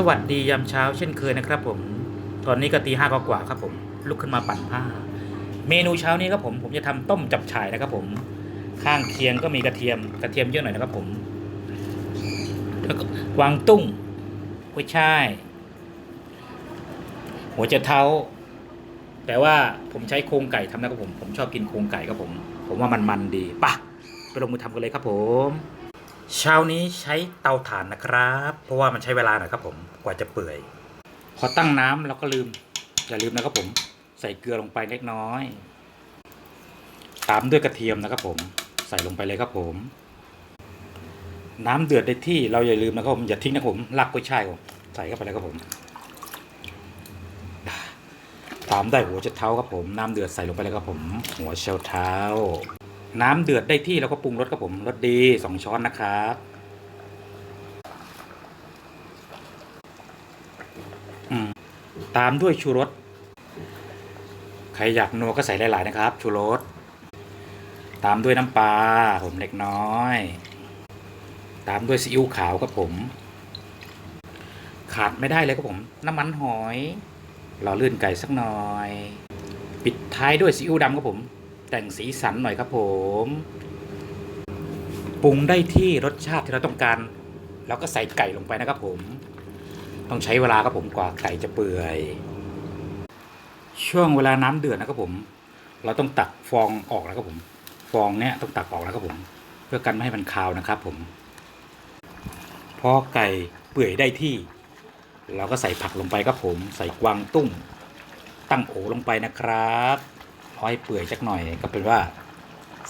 สวัสดียามเช้าเช่นเคยนะครับผม ตอนนี้ก็ตีห้ากว่าครับผม ลุกขึ้นมาปั่นผ้า เมนูเช้านี้ครับผม ผมจะทำต้มจับฉ่ายนะครับผม ข้างเคียงก็มีกระเทียม กระเทียมเยอะหน่อยนะครับผม แล้วก็กวางตุ้งกุ้ยช่าย หัวจะเท้า แต่ว่าผมใช้โครงไก่ทำนะครับผม ผมชอบกินโครงไก่ครับผม ผมว่ามันมันดีปะไปลงมือทำกันเลยครับผม เช้านี้ใช้เตาถ่านนะครับ เพราะว่ามันใช้เวลาหน่อยครับผมกว่าจะเปื่อย พอตั้งน้ำเราก็ลืม อย่าลืมนะครับผม ใส่เกลือลงไปเล็กน้อย ตามด้วยกระเทียมนะครับผมใส่ลงไปเลยครับผม น้ำเดือดได้ที่เราอย่าลืมนะครับผมอย่าทิ้งนะผมรากกล้ยช่ายผมใส่เข้าไปเลยครับผมตามด้วยหัวเชดเท้าครับผม น้ำเดือดใส่ลงไปเลยครับผม หัวเชดเท้า น้ำเดือดได้ที่แล้วก็ปรุงรสครับผมรสดีสองช้อนนะครับอืมตามด้วยชูรสใครอยากนัวก็ใส่หลาย ๆ นะครับ ชูรสตามด้วยน้ำปลาผมเล็กน้อย ตามด้วยซีอิ๊วขาวครับผม ขาดไม่ได้เลยครับผม น้ำมันหอยหล่อลื่นไก่สักหน่อย ปิดท้ายด้วยซีอิ๊วดำครับผม แต่งสีสันหน่อยครับผม ปรุงได้ที่รสชาติที่เราต้องการแล้วก็ใส่ไก่ลงไปนะครับผม ต้องใช้เวลาครับผมกว่าไก่จะเปื่อย ช่วงเวลาน้ำเดือดนะครับผม เราต้องตักฟองออกแล้วครับผม ฟองเนี้ยต้องตักออกแล้วครับผม เพื่อกันไม่ให้มันคาวนะครับผม พอไก่เปื่อยได้ที่ เราก็ใส่ผักลงไปครับผม ใส่กวางตุ้งตั้งโอลงไปนะครับ รอให้เปื่อยจักหน่อยก็เป็นว่า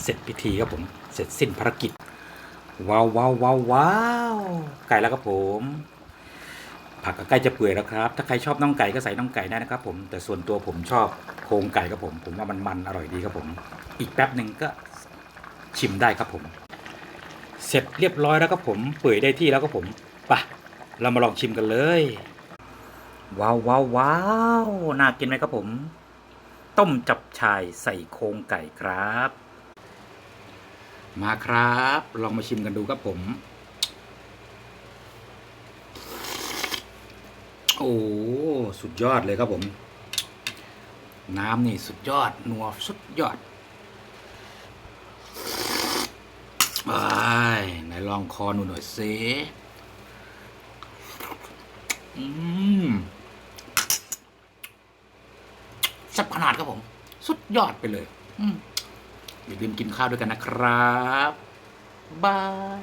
เสร็จพิธีครับผม เสร็จสิ้นภารกิจ ว้าวว้าวว้าวว้าวไก่แล้วครับผม ผักก็ใกล้จะเปื่อยแล้วครับ ถ้าใครชอบน่องไก่ก็ใส่น่องไก่ได้นะครับ ผม แต่ส่วนตัวผมชอบโครงไก่ครับผม ผมว่ามันมันอร่อยดีครับผม อีกแป๊บหนึ่งก็ชิมได้ครับผม เสร็จเรียบร้อยแล้วครับผม เปื่อยได้ที่แล้วครับผมไปะเรามาลองชิมกันเลย ว้าวว้าวว้าวน่ากินไหมครับผม ต้มจับชายใส่โครงไก่ครับ มาครับ ลองมาชิมกันดูครับผม โอ้สุดยอดเลยครับผม น้ำนี่สุดยอดนัวสุดยอดไปไหนลองคอหนูหน่อยสิอืมแซ่บขนาดครับผม สุดยอดไปเลยอืมอย่าลืมกินข้าวด้วยกันนะครับบาย